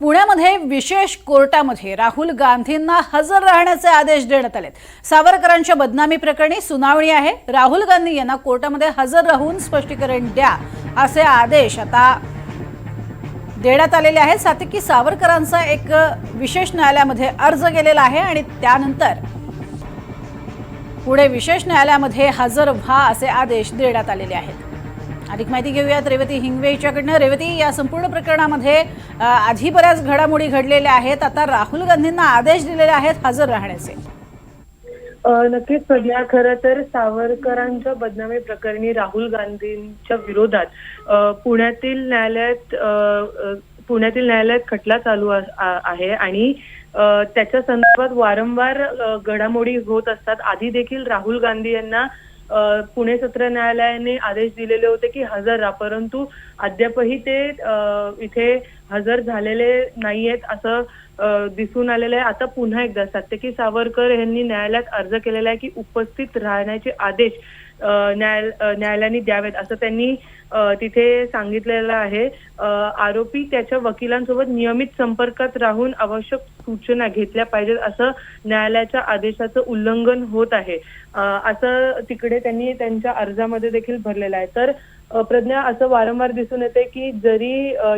पुण्यामध्ये विशेष कोर्टामध्ये राहुल गांधींना हजर राहण्याचे आदेश देण्यात आलेत. सावरकरांच्या बदनामी प्रकरणी सुनावणी आहे. राहुल गांधी यांना कोर्टामध्ये हजर राहून स्पष्टीकरण द्या असे आदेश आता देण्यात आलेले आहेत. साथ की सावरकरांचा एक विशेष न्यायालयामध्ये अर्ज गेलेला आहे आणि त्यानंतर पुढे विशेष न्यायालयामध्ये हजर व्हा असे आदेश देण्यात आलेले आहेत. अधिक माहिती घेऊयात. रेवती हिंगवे हिच्याकडनं. रेवती या संपूर्ण प्रकरणामध्ये आधी बऱ्याच घडामोडी घडलेल्या आहेत. आता राहुल गांधींना आदेश दिलेले आहेत हजर राहण्याचे. नक्कीच प्रज्ञा खरं तर सावरकरांच्या बदनामी प्रकरणी राहुल गांधींच्या विरोधात पुण्यातील न्यायालयात पुण्यातील न्यायालयात खटला चालू आहे आणि त्याच्या संदर्भात वारंवार घडामोडी होत असतात. आधी देखील राहुल गांधी यांना पुणे सत्र न्यायालयाने आदेश दिलेले होते की हजर राहा परंतु अद्यापही ते इथे हजर झालेले नाहीयेत असं दिसून आलेलं आहे. आता पुन्हा एकदा सात्यकी सावरकर यांनी न्यायालयात अर्ज केलेला आहे की उपस्थित राहण्याचे आदेश न्यायाल न्यायालयाने द्यावेत असं त्यांनी तिथे सांगितलेलं आहे. आरोपी त्याच्या वकिलांसोबत नियमित संपर्कात राहून आवश्यक सूचना घेतल्या पाहिजेत असं न्यायालयाच्या आदेशाचं उल्लंघन होत आहे. असं तिकडे त्यांनी त्यांच्या अर्जामध्ये देखील भरलेलं आहे. तर प्रज्ञा असं वारंवार दिसून येते की जरी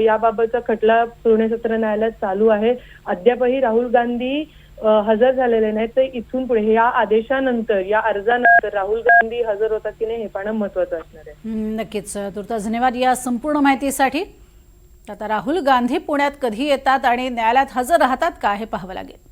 याबाबतचा खटला पुणे सत्र न्यायालयात चालू आहे अद्यापही राहुल गांधी हजर झालेले नाहीत. तर इथून पुढे या आदेशानंतर या अर्जानंतर राहुल गांधी हजर होतात की नाही हे पाहणं महत्वाचं असणार आहे. नक्कीच. तुर्तास धन्यवाद या संपूर्ण माहितीसाठी. आता राहुल गांधी पुण्यात कधी येतात आणि न्यायालयात हजर राहतात का हे पाहावं लागेल.